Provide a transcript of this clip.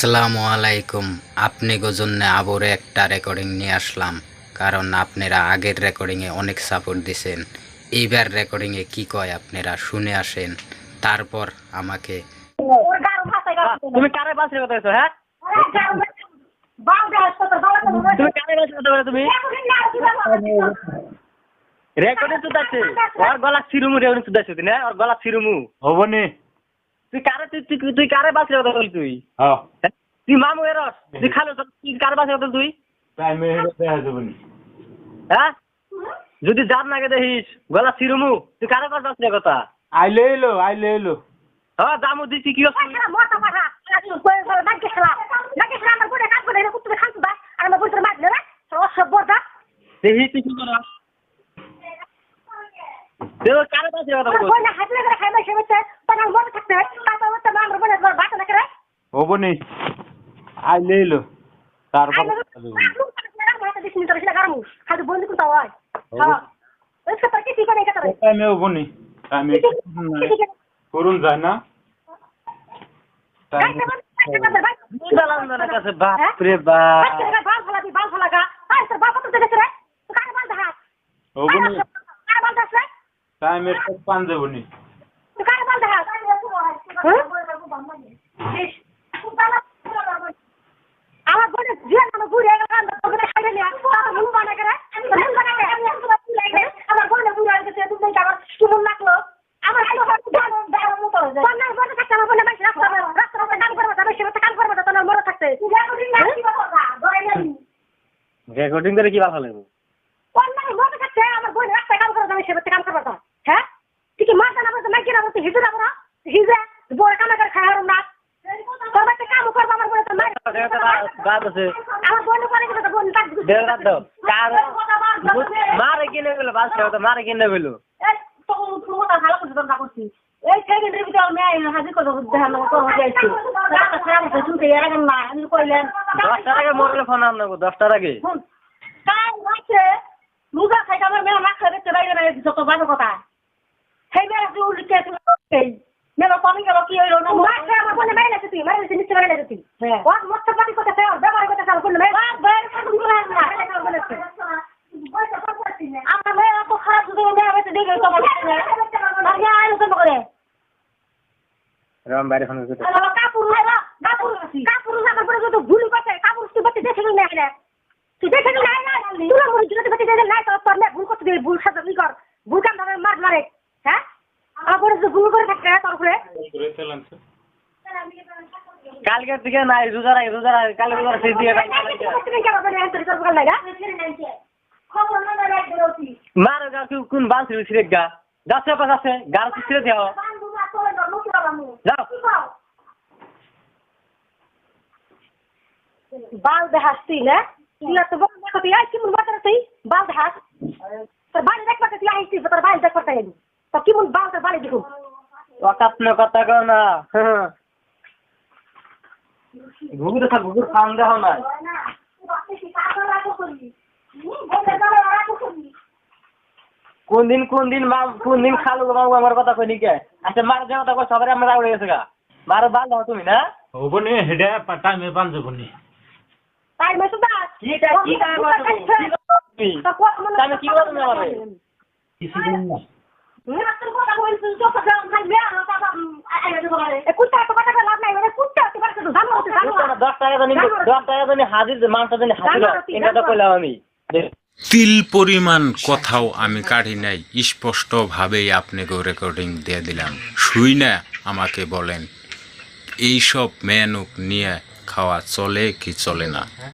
আসসালামু আলাইকুম। আপনি জন্য আবার একটা রেকর্ডিং নিয়ে আসলাম কারণ আপনারা আগের রেকর্ডিংয়ে অনেক সাপোর্ট দিছেন। এইবার রেকর্ডিংয়ে কি কয় আপনারা শুনে আসেন তারপর আমাকে তুমি কারে বাস কথা বলছো হ্যাঁ? তুমি কারে বাস কথা বলো তুমি? রেকর্ডিং শুধাচ্ছে ওর গলা সিরুমু রেকর্ডিং শুধাচ্ছে তুই না ওর গলা সিরুমু হবনি। তুই কারে তুই তুই তুই কারে বাস কথা বলি তুই হ্যাঁ হ্যাঁ? তুই মামু এরস তুই খালো তুই কারে বাস কথা তুই হ্যাঁ যদি যার নাগে দেখিস গলা সিরুমু তুই কারে বাস বাস কথা আইলে এলো আইলে এলো হ্যাঁ দামু দিছি কি হচ্ছে? দেখি তুই কি করা তুই কারে বাস কথা বলছিস হবনি আইলে এলো তারপর টাইমে হবনি টাইমে করুন যায় না। টাইমে দালানদারের কাছে? বাপ। রে? বাপ সব পান যাবনি আমার বোনের জিয়া নামে ঘুরে গেল আমরা তোকে খাইলে নিয়ে তারপর মুন বানা করে মুন বানা করে আমার বোনের ঘুরে গেছে তুমি আমার কেমন লাগল আমার আলো হাত জানো দাও মতো বন্যার বন্যা থাকতে আমার বোনের মাইস রাস্তা রাস্তা রাস্তা কাম করবে তাদের সেটা কাম করবে তোমার মনে থাকতে রেকর্ডিং করে কি ভালো লাগবে আমার বোন রাস্তা কাম করবে আমি সেটা কাম করবে হ্যাঁ? তুই কি মারতে না বলতে মাইকে না বলতে হিজু না? হিজে বড় কাম করে খাই না। করবে তো কাম করবে আমার বোন তো আমার করে কার মারে কিনে গেলো বাস মারে কিনে গেলো এই সেকেন্ডের ভিতরে আমি হাজির করব হয়ে রাস্তা খারাপ হচ্ছে শুনতে এরকম না আমি কইলেন দশটার আগে মরলে ফোন আনব দশটার আগে কাল রাত্রে লুজা খাইতে আমার মেয়ে মাছ দেখতে বাইরে বাইরে যত বাজে কথা সেই মেয়ে তুই উল্টে মেয়ে কমে গেল কি হইল না মাছ খাই আমার বোনে বাইরে তুই মারে দিছি নিচে বাইরে তুই ওর মস্ত পাটি কথা ব্যবহার কথা খাই মেয়ে বাইরে না আমার মেয়ে এত খারাপ যদি মেয়ে হয়তো দেখে তোমার আমি আলোচনা করে রাম বাইরে ফোন করতে আমার কাপড় লাইলা কাপড় কাপড় লাগার পরে যদি ভুল করতে কাপড় তুই বাচ্চা দেখে না হলে তুই দেখে না না তুই আমার যদি বাচ্চা দেখে না তো তোর না ভুল করতে দিবি ভুল সাথে ই কর। ভুল কাম ধরে মার মারে হ্যাঁ? আমার পরে যদি ভুল করে থাকে তোর উপরে কালকে থেকে নাই রোজার আগে রোজার আগে কালকে রোজার শেষ দিয়ে মার গা কি কোন বাল ছিল সিরে গা? যাচ্ছে পাশ আছে গার ছিঁড়ে দেও যাও বাল দেখাস তুই না? তুই এত বড় দেখো তুই আই কেমন বাচ্চা তুই? বাল দেখাস। তোর বাড়ি দেখ পাতে তুই আইসিস তোর বাড়ি দেখ পাতে তো কেমন বাল তোর বাড়ি দেখুন অকাত্ন কথা কও না। ঘুঘুর খা ঘুঘুর খান দেও না কোন দিন কোন দিন মা কোন দিন খালু আমার কথা কই নিকে আচ্ছা মার যে কথা কই সবারে আমরা উড়ে গেছে গা। মার বাল দাও তুমি না? হবনি হেডে টাইমে পান যাবনি তাই মেসু দাস কি টা কি টা তুমি কি না আমারে? কিছু না। দশ টাকা জানি দশ টাকা হাজির মাংস হাজির। এটা তো কইলাম আমি। তিল পরিমাণ কথাও আমি কাটি নাই। স্পষ্টভাবেই আপনাকে রেকর্ডিং দিয়ে দিলাম। শুই না, আমাকে বলেন, এইসব মেনুক নিয়ে খাওয়া চলে কি চলে না?